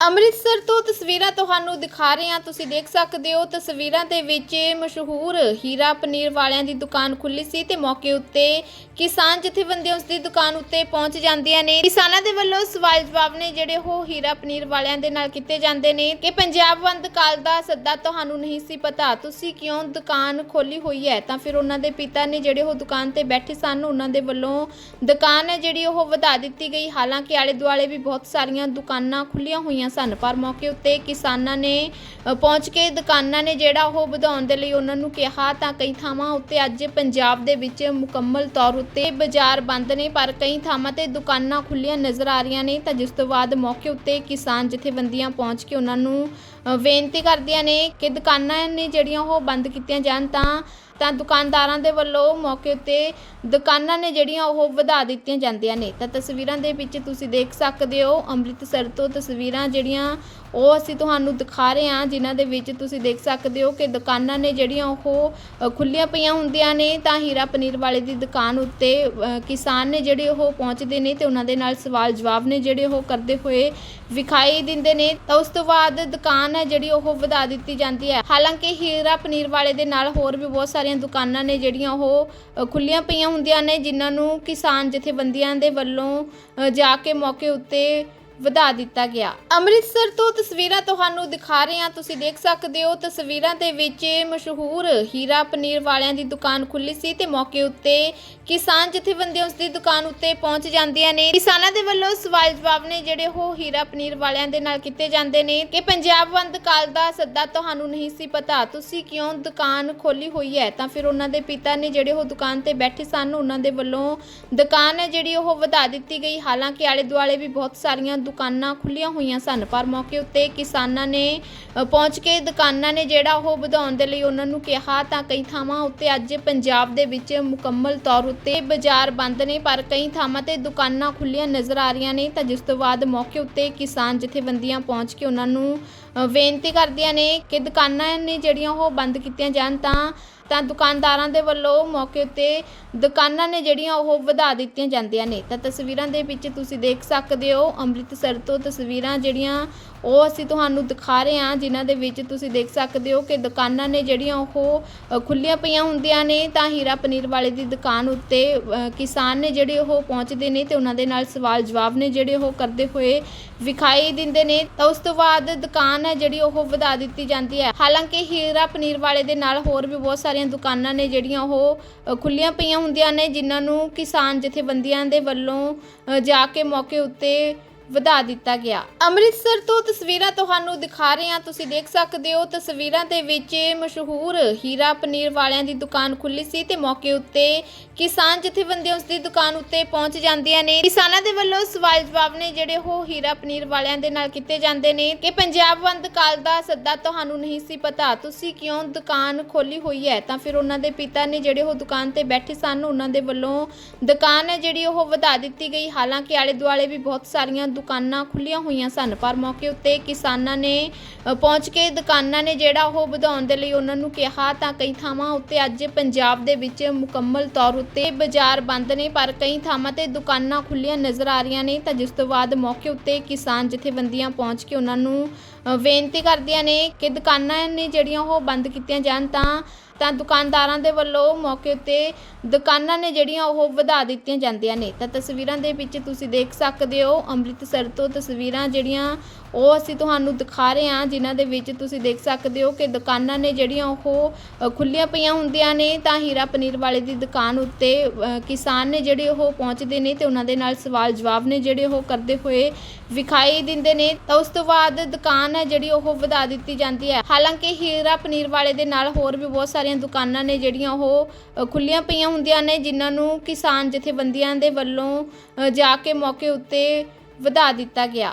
ਅੰਮ੍ਰਿਤਸਰ ਤੋਂ ਤਸਵੀਰਾਂ ਤੁਹਾਨੂੰ ਦਿਖਾ ਰਹੇ ਹਾਂ। ਤੁਸੀਂ ਦੇਖ ਸਕਦੇ ਹੋ, ਤਸਵੀਰਾਂ ਦੇ ਵਿੱਚ ਮਸ਼ਹੂਰ ਹੀਰਾ ਪਨੀਰ ਵਾਲਿਆਂ ਦੀ ਦੁਕਾਨ ਖੁੱਲੀ ਸੀ ਤੇ ਮੌਕੇ ਉੱਤੇ ਕਿਸਾਨ ਜਥੇਬੰਦੀਆਂ ਉਸ ਦੀ ਦੁਕਾਨ ਉੱਤੇ ਪਹੁੰਚ ਜਾਂਦੀਆਂ ਨੇ। ਕਿਸਾਨਾਂ ਦੇ ਵੱਲੋਂ ਸਵਾਲ ਜਵਾਬ ਨੇ, ਜਿਹੜੇ ਉਹ ਹੀਰਾ ਪਨੀਰ ਵਾਲਿਆਂ ਦੇ ਨਾਲ ਕੀਤੇ ਜਾਂਦੇ ਨੇ ਕਿ ਪੰਜਾਬ ਬੰਦ ਕਾਲ ਦਾ ਸੱਦਾ ਤੁਹਾਨੂੰ ਨਹੀਂ ਸੀ ਪਤਾ। ਤੁਸੀਂ ਕਿਉਂ ਦੁਕਾਨ ਖੋਲੀ ਹੋਈ ਹੈ? ਤਾਂ ਫਿਰ ਉਹਨਾਂ ਦੇ ਪਿਤਾ ਨੇ ਜਿਹੜੇ ਉਹ ਦੁਕਾਨ ਤੇ ਬੈਠੇ ਸਨ, ਉਹਨਾਂ ਦੇ ਵੱਲੋਂ ਦੁਕਾਨ ਹੈ ਜਿਹੜੀ ਉਹ ਵਧਾ ਦਿੱਤੀ ਗਈ। ਹਾਲਾਂਕਿ ਆਲੇ ਦੁਆਲੇ ਵੀ ਬਹੁਤ ਸਾਰੀਆਂ ਦੁਕਾਨਾਂ ਖੁੱਲੀਆਂ ਹੋਈਆਂ ਸਨ। ਪਰ ਮੌਕੇ ਉੱਤੇ ਕਿਸਾਨਾਂ ਨੇ ਅ, ਪਹੁੰਚ ਕੇ ਦੁਕਾਨਾਂ ਨੇ ਜਿਹੜਾ ਉਹ ਵਧਾਉਣ ਦੇ ਲਈ ਉਹਨਾਂ ਨੂੰ ਕਿਹਾ ਤਾਂ ਕਈ ਥਾਵਾਂ ਉੱਤੇ ਅੱਜ ਪੰਜਾਬ ਦੇ ਵਿੱਚ ਮੁਕੰਮਲ ਤੌਰ ਉੱਤੇ ਬਾਜ਼ਾਰ ਬੰਦ ਨੇ ਪਰ ਕਈ ਥਾਵਾਂ ਤੇ ਦੁਕਾਨਾਂ ਖੁੱਲੀਆਂ ਨਜ਼ਰ ਆ ਰਹੀਆਂ ਨੇ। ਤਾਂ ਜਿਸ ਤੋਂ ਬਾਅਦ ਮੌਕੇ ਉੱਤੇ ਕਿਸਾਨ ਜਥੇਬੰਦੀਆਂ ਪਹੁੰਚ ਕੇ ਉਹਨਾਂ ਨੂੰ ਬੇਨਤੀ ਕਰਦੀਆਂ ਨੇ ਕਿ ਦੁਕਾਨਾਂ ਨੇ ਜਿਹੜੀਆਂ ਉਹ ਬੰਦ ਕੀਤੀਆਂ ਜਾਣ ਤਾਂ ਤਾਂ ਦੁਕਾਨਦਾਰਾਂ ਦੇ ਵੱਲੋਂ ਮੌਕੇ ਉੱਤੇ ਦੁਕਾਨਾਂ ਨੇ ਜਿਹੜੀਆਂ ਉਹ ਵਧਾ ਦਿੱਤੀਆਂ ਜਾਂਦੀਆਂ ਨੇ। ਤਾਂ ਤਸਵੀਰਾਂ ਦੇ ਵਿੱਚ ਤੁਸੀਂ ਦੇਖ ਸਕਦੇ ਹੋ ਅੰਮ੍ਰਿਤਸਰ ਤੋਂ ਤਸਵੀਰਾਂ ਜਿਹੜੀਆਂ ਉਹ ਅਸੀਂ ਤੁਹਾਨੂੰ ਦਿਖਾ ਰਹੇ ਹਾਂ ਜਿਨ੍ਹਾਂ ਦੇ ਵਿੱਚ ਤੁਸੀਂ ਦੇਖ ਸਕਦੇ ਹੋ ਕਿ ਦੁਕਾਨਾਂ ਨੇ ਜਿਹੜੀਆਂ ਉਹ ਅ, ਖੁੱਲੀਆਂ ਪਈਆਂ ਹੁੰਦੀਆਂ ਨੇ। ਤਾਂ ਹੀਰਾ ਪਨੀਰ ਵਾਲੇ ਦੀ ਦੁਕਾਨ ਉੱਤੇ ਕਿਸਾਨ ਨੇ ਜਿਹੜੇ ਉਹ ਪਹੁੰਚਦੇ ਨੇ ਤੇ ਉਹਨਾਂ ਦੇ ਨਾਲ ਸਵਾਲ ਜਵਾਬ ਨੇ ਜਿਹੜੇ ਉਹ ਕਰਦੇ ਹੋਏ ਵਿਖਾਈ ਦਿੰਦੇ ਨੇ। ਤਾਂ ਉਸ ਤੋਂ ਬਾਅਦ ਦੁਕਾਨ ਹੈ ਜਿਹੜੀ ਉਹ ਵਧਾ ਦਿੱਤੀ ਜਾਂਦੀ ਹੈ। ਹਾਲਾਂਕਿ ਹੀਰਾ ਪਨੀਰ ਵਾਲੇ ਦੇ ਨਾਲ ਹੋਰ ਵੀ ਬਹੁਤ ਸਾਰੀਆਂ ਦੁਕਾਨਾਂ ਨੇ ਜਿਹੜੀਆਂ ਉਹ ਖੁੱਲੀਆਂ ਪਈਆਂ ਹੁੰਦੀਆਂ ਨੇ, ਜਿਨ੍ਹਾਂ ਨੂੰ ਕਿਸਾਨ ਜਥੇਬੰਦੀਆਂ ਦੇ ਵੱਲੋਂ ਜਾ ਕੇ ਮੌਕੇ ਉੱਤੇ ਵਧਾ ਦਿੱਤਾ ਗਿਆ। ਅੰਮ੍ਰਿਤਸਰ ਤੋਂ ਤਸਵੀਰਾਂ ਤੁਹਾਨੂੰ ਦਿਖਾ ਰਹੇ ਹਾਂ। ਤੁਸੀਂ ਦੇਖ ਸਕਦੇ ਹੋ, ਤਸਵੀਰਾਂ ਦੇ ਵਿੱਚ ਮਸ਼ਹੂਰ ਹੀਰਾ ਪਨੀਰ ਵਾਲਿਆਂ ਦੀ ਦੁਕਾਨ ਖੁੱਲੀ ਸੀ ਤੇ ਮੌਕੇ ਉੱਤੇ ਕਿਸਾਨ ਜਥੇਬੰਦੀਆਂ ਉਸ ਦੀ ਦੁਕਾਨ ਉੱਤੇ ਪਹੁੰਚ ਜਾਂਦੀਆਂ ਨੇ। ਕਿਸਾਨਾਂ ਦੇ ਵੱਲੋਂ ਸਵਾਲ ਜਵਾਬ ਨੇ ਜਿਹੜੇ ਉਹ ਹੀਰਾ ਪਨੀਰ ਵਾਲਿਆਂ ਦੇ ਨਾਲ ਕੀਤੇ ਜਾਂਦੇ ਨੇ ਕਿ ਪੰਜਾਬ ਬੰਦ ਕਾਲ ਦਾ ਸੱਦਾ ਤੁਹਾਨੂੰ ਨਹੀਂ ਸੀ ਪਤਾ। ਤੁਸੀਂ ਕਿਉਂ ਦੁਕਾਨ ਖੋਲੀ ਹੋਈ ਹੈ? ਤਾਂ ਫਿਰ ਉਹਨਾਂ ਦੇ ਪਿਤਾ ਨੇ ਜਿਹੜੇ ਉਹ ਦੁਕਾਨ ਤੇ ਬੈਠੇ ਸਨ, ਉਹਨਾਂ ਦੇ ਵੱਲੋਂ ਦੁਕਾਨ ਹੈ ਜਿਹੜੀ ਉਹ ਵਧਾ ਦਿੱਤੀ ਗਈ। ਹਾਲਾਂਕਿ ਆਲੇ ਦੁਆਲੇ ਵੀ ਬਹੁਤ ਸਾਰੀਆਂ ਦੁਕਾਨਾਂ ਖੁੱਲੀਆਂ ਹੋਈਆਂ ਸਨ, ਪਰ ਮੌਕੇ ਉੱਤੇ ਕਿਸਾਨਾਂ ਨੇ ਪਹੁੰਚ ਕੇ ਦੁਕਾਨਾਂ ਨੇ ਜਿਹੜਾ ਉਹ ਵਧਾਉਣ ਦੇ ਲਈ ਉਹਨਾਂ ਨੂੰ ਕਿਹਾ ਤਾਂ ਕਈ ਥਾਵਾਂ ਉੱਤੇ ਅੱਜ ਪੰਜਾਬ ਦੇ ਵਿੱਚ ਮੁਕੰਮਲ ਤੌਰ ਉੱਤੇ ਬਾਜ਼ਾਰ ਬੰਦ ਨੇ, ਪਰ ਕਈ ਥਾਵਾਂ ਤੇ ਦੁਕਾਨਾਂ ਖੁੱਲੀਆਂ ਨਜ਼ਰ ਆ ਰਹੀਆਂ ਨੇ ਤਾਂ ਜਿਸ ਤੋਂ ਬਾਅਦ ਮੌਕੇ ਉੱਤੇ ਕਿਸਾਨ ਜਥੇਬੰਦੀਆਂ ਪਹੁੰਚ ਕੇ ਉਹਨਾਂ ਨੂੰ ਬੇਨਤੀ ਕਰਦੀਆਂ ਨੇ ਕਿ ਦੁਕਾਨਾਂ ਨੇ ਜਿਹੜੀਆਂ ਉਹ ਬੰਦ ਕੀਤੀਆਂ ਜਾਣ ਤਾਂ ਤਾਂ ਦੁਕਾਨਦਾਰਾਂ ਦੇ ਵੱਲੋਂ ਮੌਕੇ ਉੱਤੇ ਦੁਕਾਨਾਂ ਨੇ ਜਿਹੜੀਆਂ ਉਹ ਵਧਾ ਦਿੱਤੀਆਂ ਜਾਂਦੀਆਂ ਨੇ। ਤਾਂ ਤਸਵੀਰਾਂ ਦੇ ਵਿੱਚ ਤੁਸੀਂ ਦੇਖ ਸਕਦੇ ਹੋ ਅੰਮ੍ਰਿਤਸਰ ਤੋਂ ਤਸਵੀਰਾਂ ਜਿਹੜੀਆਂ ਉਹ ਅਸੀਂ ਤੁਹਾਨੂੰ ਦਿਖਾ ਰਹੇ ਹਾਂ ਜਿਨ੍ਹਾਂ ਦੇ ਵਿੱਚ ਤੁਸੀਂ ਦੇਖ ਸਕਦੇ ਹੋ ਕਿ ਦੁਕਾਨਾਂ ਨੇ ਜਿਹੜੀਆਂ ਉਹ ਅ, ਖੁੱਲੀਆਂ ਪਈਆਂ ਹੁੰਦੀਆਂ ਨੇ। ਤਾਂ ਹੀਰਾ ਪਨੀਰ ਵਾਲੇ ਦੀ ਦੁਕਾਨ ਉੱਤੇ ਕਿਸਾਨ ਨੇ ਜਿਹੜੇ ਉਹ ਪਹੁੰਚਦੇ ਨੇ ਤੇ ਉਹਨਾਂ ਦੇ ਨਾਲ ਸਵਾਲ ਜਵਾਬ ਨੇ ਜਿਹੜੇ ਉਹ ਕਰਦੇ ਹੋਏ ਵਿਖਾਈ ਦਿੰਦੇ ਨੇ। ਤਾਂ ਉਸ ਤੋਂ ਬਾਅਦ ਦੁਕਾਨ ਹੈ ਜਿਹੜੀ ਉਹ ਵਧਾ ਦਿੱਤੀ ਜਾਂਦੀ ਹੈ। ਹਾਲਾਂਕਿ ਹੀਰਾ ਪਨੀਰ ਵਾਲੇ ਦੇ ਨਾਲ ਹੋਰ ਵੀ ਬਹੁਤ ਸਾਰੀਆਂ ਦੁਕਾਨਾਂ ਨੇ ਜਿਹੜੀਆਂ ਉਹ ਖੁੱਲੀਆਂ ਪਈਆਂ ਹੁੰਦੀਆਂ ਨੇ, ਜਿਨ੍ਹਾਂ ਨੂੰ ਕਿਸਾਨ ਜਥੇਬੰਦੀਆਂ ਦੇ ਵੱਲੋਂ ਜਾ ਕੇ ਮੌਕੇ ਉੱਤੇ ਵਧਾ ਦਿੱਤਾ ਗਿਆ। ਅੰਮ੍ਰਿਤਸਰ ਤੋਂ ਤਸਵੀਰਾਂ ਤੁਹਾਨੂੰ ਦਿਖਾ ਰਹੇ ਹਾਂ। ਤੁਸੀਂ ਦੇਖ ਸਕਦੇ ਹੋ, ਤਸਵੀਰਾਂ ਦੇ ਵਿੱਚ ਮਸ਼ਹੂਰ ਹੀਰਾ ਪਨੀਰ ਵਾਲਿਆਂ ਦੀ ਦੁਕਾਨ ਖੁੱਲੀ ਸੀ ਤੇ ਮੌਕੇ ਉੱਤੇ ਕਿਸਾਨ ਜਥੇਬੰਦੀਆਂ ਉਸ ਦੀ ਦੁਕਾਨ ਉੱਤੇ ਪਹੁੰਚ ਜਾਂਦੀਆਂ ਨੇ। ਕਿਸਾਨਾਂ ਦੇ ਵੱਲੋਂ ਸਵਾਲ ਜਵਾਬ ਨੇ ਜਿਹੜੇ ਉਹ ਹੀਰਾ ਪਨੀਰ ਵਾਲਿਆਂ ਦੇ ਨਾਲ ਕੀਤੇ ਜਾਂਦੇ ਨੇ ਕਿ ਪੰਜਾਬ ਬੰਦ ਕਾਲ ਦਾ ਸੱਦਾ ਤੁਹਾਨੂੰ ਨਹੀਂ ਸੀ ਪਤਾ। ਤੁਸੀਂ ਕਿਉਂ ਦੁਕਾਨ ਖੋਲੀ ਹੋਈ ਹੈ? ਤਾਂ ਫਿਰ ਉਹਨਾਂ ਦੇ ਪਿਤਾ ਨੇ ਜਿਹੜੇ ਉਹ ਦੁਕਾਨ ਤੇ ਬੈਠੇ ਸਨ, ਉਹਨਾਂ ਦੇ ਵੱਲੋਂ ਦੁਕਾਨ ਹੈ ਜਿਹੜੀ ਉਹ ਵਧਾ ਦਿੱਤੀ ਗਈ। ਹਾਲਾਂਕਿ ਆਲੇ ਦੁਆਲੇ ਵੀ ਬਹੁਤ ਸਾਰੀਆਂ ਦੁਕਾਨਾਂ ਖੁੱਲੀਆਂ ਹੋਈਆਂ ਸਨ ਪਰ ਮੌਕੇ ਉੱਤੇ ਕਿਸਾਨਾਂ ਨੇ ਅ, ਪਹੁੰਚ ਕੇ ਦੁਕਾਨਾਂ ਨੇ ਜਿਹੜਾ ਉਹ ਵਧਾਉਣ ਦੇ ਲਈ ਉਹਨਾਂ ਨੂੰ ਕਿਹਾ ਤਾਂ ਕਈ ਥਾਵਾਂ ਉੱਤੇ ਅੱਜ ਪੰਜਾਬ ਦੇ ਵਿੱਚ ਮੁਕੰਮਲ ਤੌਰ ਉੱਤੇ ਬਾਜ਼ਾਰ ਬੰਦ ਨੇ ਪਰ ਕਈ ਥਾਵਾਂ ਤੇ ਦੁਕਾਨਾਂ ਖੁੱਲੀਆਂ ਨਜ਼ਰ ਆ ਰਹੀਆਂ ਨੇ ਤਾਂ ਜਿਸ ਤੋਂ ਬਾਅਦ ਮੌਕੇ ਉੱਤੇ ਕਿਸਾਨ ਜਥੇਬੰਦੀਆਂ ਪਹੁੰਚ ਕੇ ਉਹਨਾਂ ਨੂੰ ਬੇਨਤੀ ਕਰਦੀਆਂ ਨੇ ਕਿ ਦੁਕਾਨਾਂ ਨੇ ਜਿਹੜੀਆਂ ਉਹ ਬੰਦ ਕੀਤੀਆਂ ਜਾਣ ਤਾਂ ਤਾਂ ਦੁਕਾਨਦਾਰਾਂ ਦੇ ਵੱਲੋਂ ਮੌਕੇ ਉੱਤੇ ਦੁਕਾਨਾਂ ਨੇ ਜਿਹੜੀਆਂ ਉਹ ਵਧਾ ਦਿੱਤੀਆਂ ਜਾਂਦੀਆਂ ਨੇ। ਤਾਂ ਤਸਵੀਰਾਂ ਦੇ ਵਿੱਚ ਤੁਸੀਂ ਦੇਖ ਸਕਦੇ ਹੋ ਅੰਮ੍ਰਿਤਸਰ ਤੋਂ ਤਸਵੀਰਾਂ ਜਿਹੜੀਆਂ ਉਹ ਅਸੀਂ ਤੁਹਾਨੂੰ ਦਿਖਾ ਰਹੇ ਹਾਂ ਜਿਨ੍ਹਾਂ ਦੇ ਵਿੱਚ ਤੁਸੀਂ ਦੇਖ ਸਕਦੇ ਹੋ ਕਿ ਦੁਕਾਨਾਂ ਨੇ ਜਿਹੜੀਆਂ ਉਹ ਅ, ਖੁੱਲੀਆਂ ਪਈਆਂ ਹੁੰਦੀਆਂ ਨੇ। ਤਾਂ ਹੀਰਾ ਪਨੀਰ ਵਾਲੇ ਦੀ ਦੁਕਾਨ ਉੱਤੇ ਕਿਸਾਨ ਨੇ ਜਿਹੜੇ ਉਹ ਪਹੁੰਚਦੇ ਨੇ ਤੇ ਉਹਨਾਂ ਦੇ ਨਾਲ ਸਵਾਲ ਜਵਾਬ ਨੇ ਜਿਹੜੇ ਉਹ ਕਰਦੇ ਹੋਏ ਵਿਖਾਈ ਦਿੰਦੇ ਨੇ। ਤਾਂ ਉਸ ਤੋਂ ਬਾਅਦ ਦੁਕਾਨ ਹੈ ਜਿਹੜੀ ਉਹ ਵਧਾ ਦਿੱਤੀ ਜਾਂਦੀ ਹੈ। ਹਾਲਾਂਕਿ ਹੀਰਾ ਪਨੀਰ ਵਾਲੇ ਦੇ ਨਾਲ ਹੋਰ ਵੀ ਬਹੁਤ ਸਾਰੀਆਂ ਦੁਕਾਨਾਂ ਨੇ ਜਿਹੜੀਆਂ ਉਹ ਖੁੱਲੀਆਂ ਪਈਆਂ ਹੁੰਦੀਆਂ ਨੇ ਜਿਨ੍ਹਾਂ ਨੂੰ ਕਿਸਾਨ ਜਥੇਬੰਦੀਆਂ ਦੇ ਵੱਲੋਂ ਅ, ਜਾ ਕੇ ਮੌਕੇ ਉੱਤੇ ਵਧਾ ਦਿੱਤਾ ਗਿਆ।